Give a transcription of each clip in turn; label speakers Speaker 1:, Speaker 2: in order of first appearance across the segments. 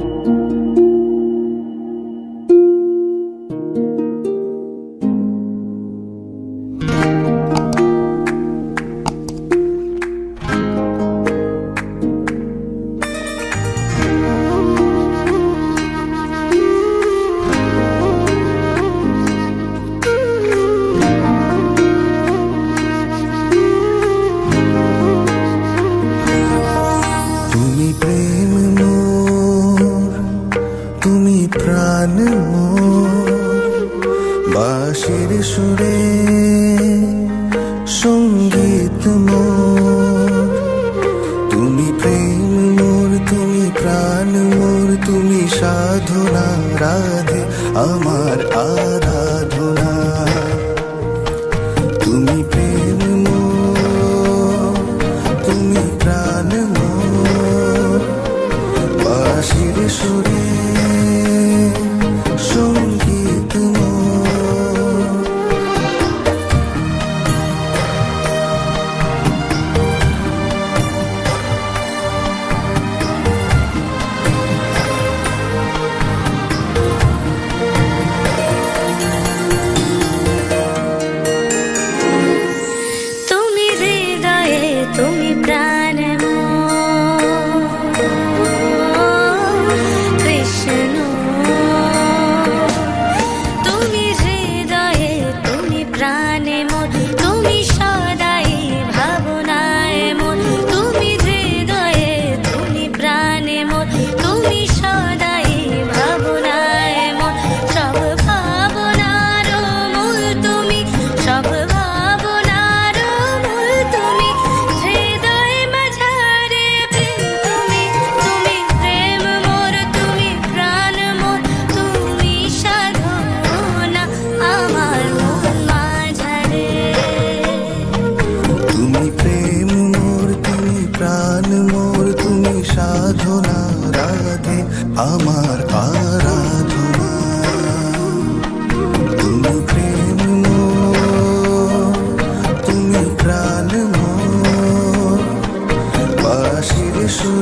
Speaker 1: তুমি সংগীত মোর। তুমি প্রেম মোর তুমি প্রাণ মোর তুমি সাধনা রাধে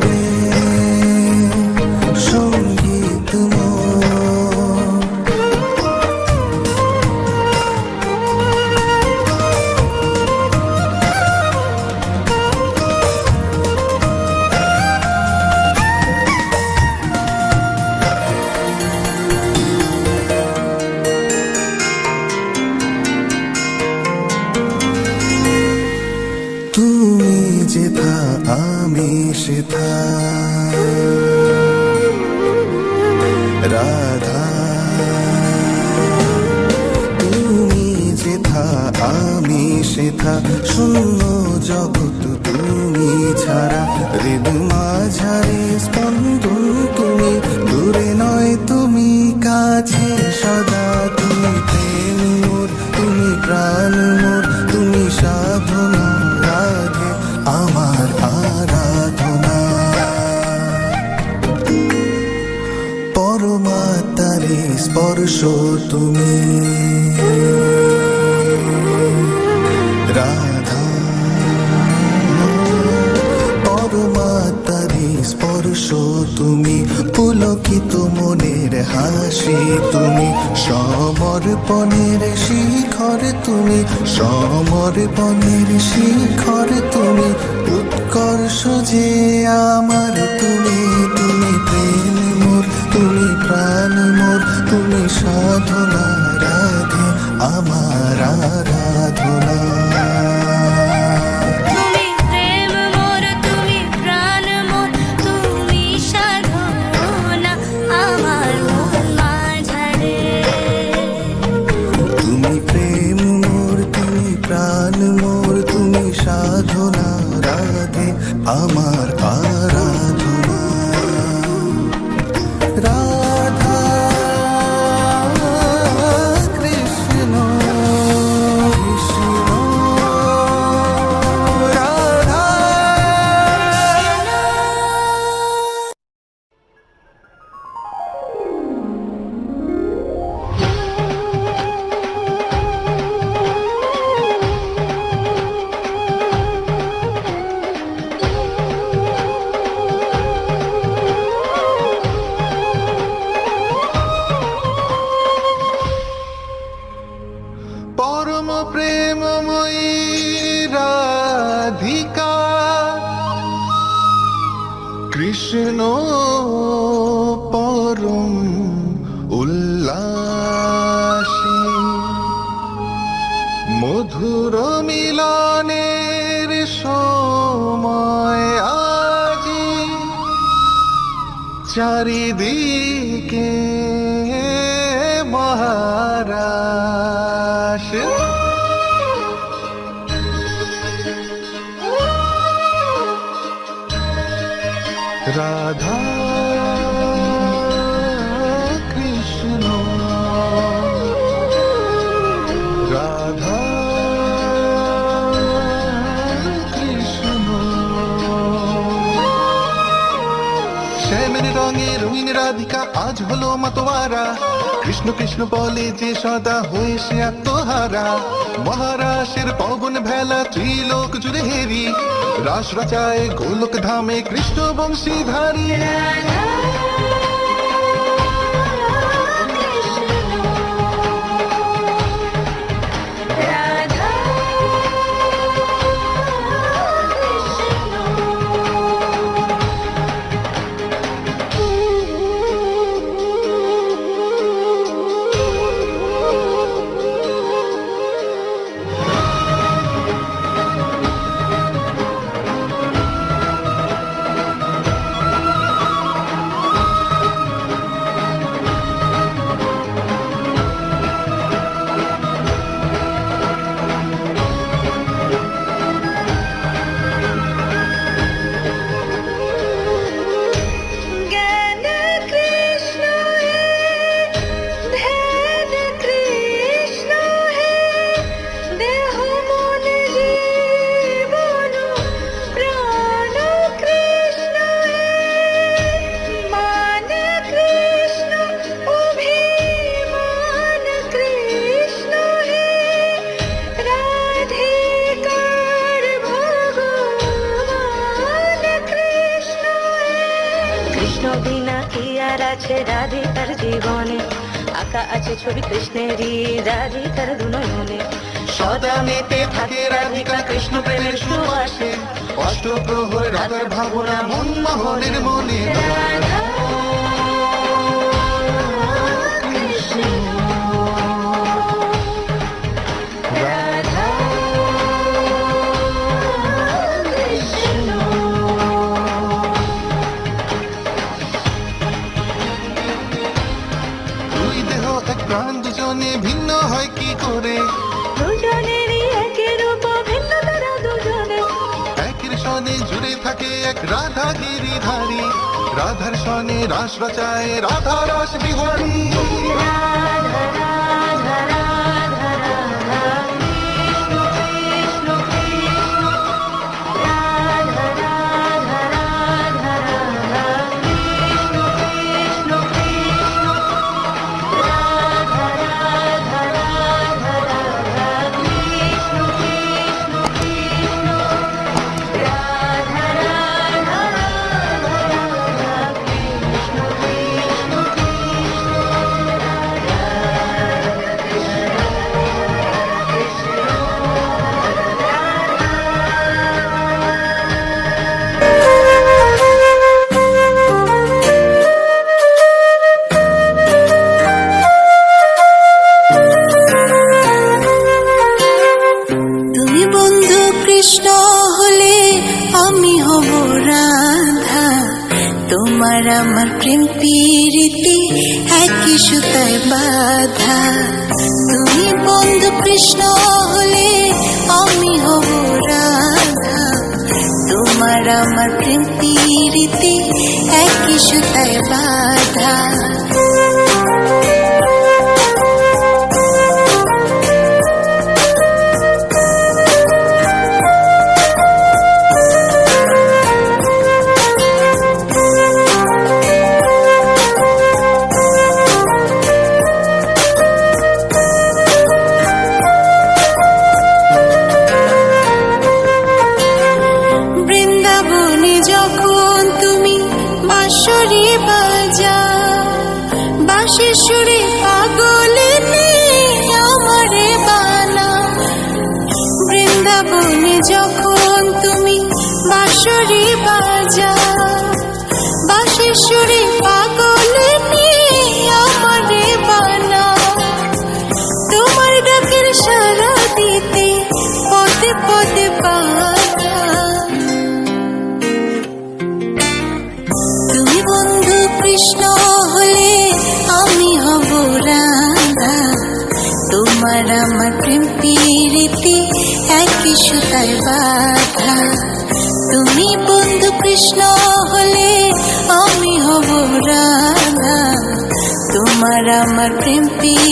Speaker 1: today. আমি সেথা শূন্য জগৎ তুমি ছাড়া। হৃদ মাঝারে স্পন্দন তুমি, দূরে নয় তুমি, কাছে সদা তুমি। প্রেম মোর, তুমি প্রাণ মোর, তুমি সাধনা রাধে আমার আরাধনা। পরমাতারে স্পর্শ তুমি। স্পর্শ তুমি, পুলকিত মনের হাসি তুমি, সমর্পণের শিখর তুমি, সমর্পণের শিখর তুমি, উৎকর্ষ যে আমার তুমি তুমি প্রেম মোর, তুমি প্রাণ মোর, তুমি সাধনা রাধে, আমার আরাধনা।
Speaker 2: মহারাশ রাধা কৃষ্ণ। রাধা কৃষ্ণ। শ্যামের রঙে রঙিন রাধিকা আজ হলো মাতোয়ারা। কৃষ্ণ কৃষ্ণ বলে যে সদা হয়ে সে আত্মহারা। মহারাশের পবন ভেলা ত্রিলোক জুড়ে হেরি। রাস রাজায় গোলক ধামে কৃষ্ণ বংশীধারী।
Speaker 3: রাধা কৃষ্ণ বিনা কি আছে রাধিকার জীবনে। আঁকা আছে ছবি কৃষ্ণেরই, রাধিকার দুনয়নে।
Speaker 2: সদা মেতে থাকে রাধিকা, কৃষ্ণ প্রেমের সুবাসে। অষ্টপ্রহর রাধার ভাবনা মন মোহনের মনে।
Speaker 3: রাধা
Speaker 2: প্রাণ দুজনে ভিন্ন হয় কি করে?
Speaker 3: দুজনেরই একই ভিন্ন তারা দুজনে।
Speaker 2: একের সনে জুড়ে থাকে এক রাধা গিরিধারী রাধার সনে রাস রচায় রাধা রস বিহারী
Speaker 4: প্রীতি একই সুতায় বাধা। তুমি বন্ধু কৃষ্ণ হলে আমি হব রাধা। তোমার আমার প্রেম প্রীতি একই সুতায় বাধা। বাঁশরি কৃষ্ণ হলে আমি হব রাধা। তোমার আমার প্রেম পীড়িতে একই সুতায় বাধা। তুমি বন্ধু কৃষ্ণ হলে আমি হব রাধা। তোমার আমার প্রেম প্রীতি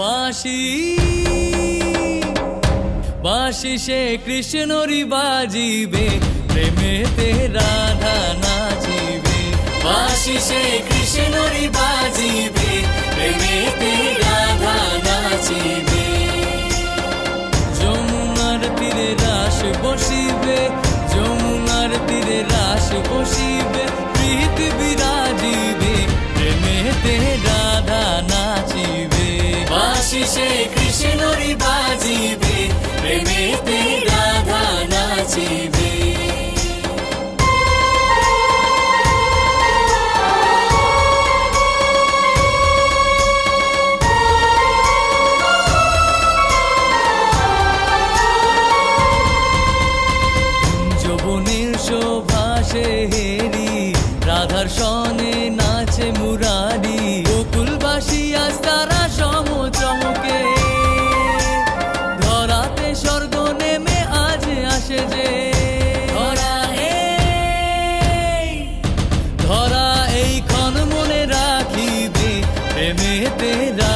Speaker 5: বাঁশি বাঁশি সে কৃষ্ণরি বাজিবে, প্রেমেতে রাধা নাচিবে। বাঁশি সে কৃষ্ণরি বাজিবে, প্রেমেতে রাধা নাচিবে। যমুনার তীরে রাস বসিবে, যমুনার তীরে রাস বসিবে, প্রীত বিরাজিবে, প্রেমেতে রাধা বাঁশি সে কৃষ্ণরি বাজিবে প্রেমেতে রাধা প্রেমেতে রাধা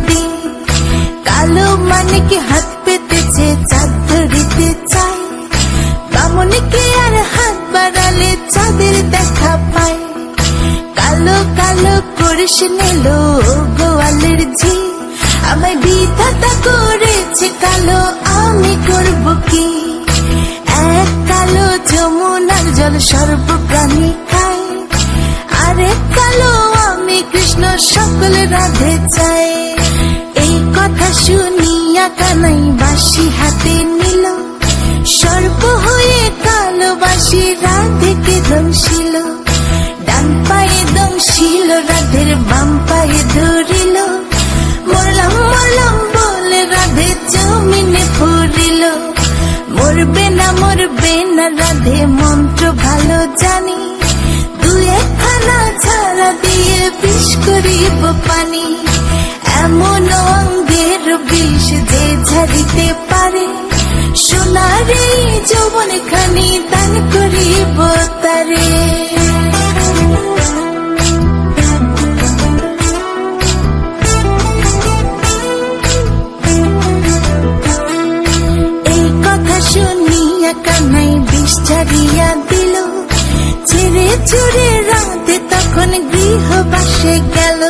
Speaker 4: করিস নিল গোয়ালের ঝি আমায় বিধাতা করেছে, কালো আমি করব কি? এক কালো যমুনার জল সর্বপ্রাণী খায় আরে কালো আমি কৃষ্ণ সকল রাধে চাই। এই কথা শুনিয়া কানাই বাসি হাতে নিল। না রাধে মন্ত্র ভালো জানি। দু একখানা ছাড়া দিয়ে বিষ করিব পানি। এমন অঙ্গের বিষ যে ঝাড়িতে পারে। সোনারে যৌবন খানি দান করিব তারে। ছাড়িয়া দিল। ছেড়ে চুরে রাতে তখন গৃহবাসে গেল।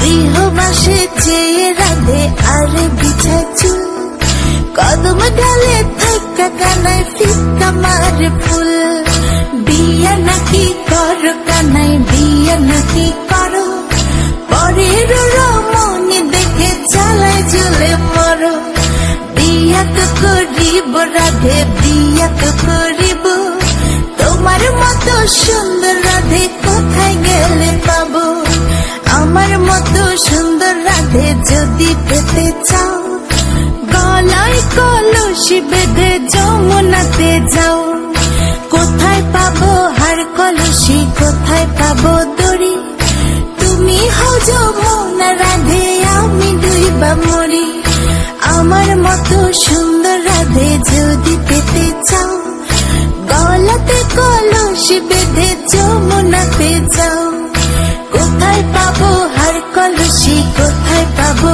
Speaker 4: গৃহবাসে চেয়ে রাধে আর বিছায় চুল কদম ডালে থাকা কানায় ফিক্কা মারে ফুল। বিয়া নাকি কর কানাই বিয়া নাকি করো। পরের রমণী দেখে চালায় চলে মরো। বিয়া তো করিব রাধে, বিয়া তো কলসি বেঁধে যমুনাতে যাও। কোথায় পাবো হার কলসি, কোথায় পাবো দড়ি? তুমি হও যমুনা রাধে, আমি ডুইবা মরি। আমার মতো সুন্দর রাধে যদি পেতে চাও, গলাতে কলসি বেঁধে যমুনাতে যাও। কোথায় পাবো হার কলসি, কোথায় পাবো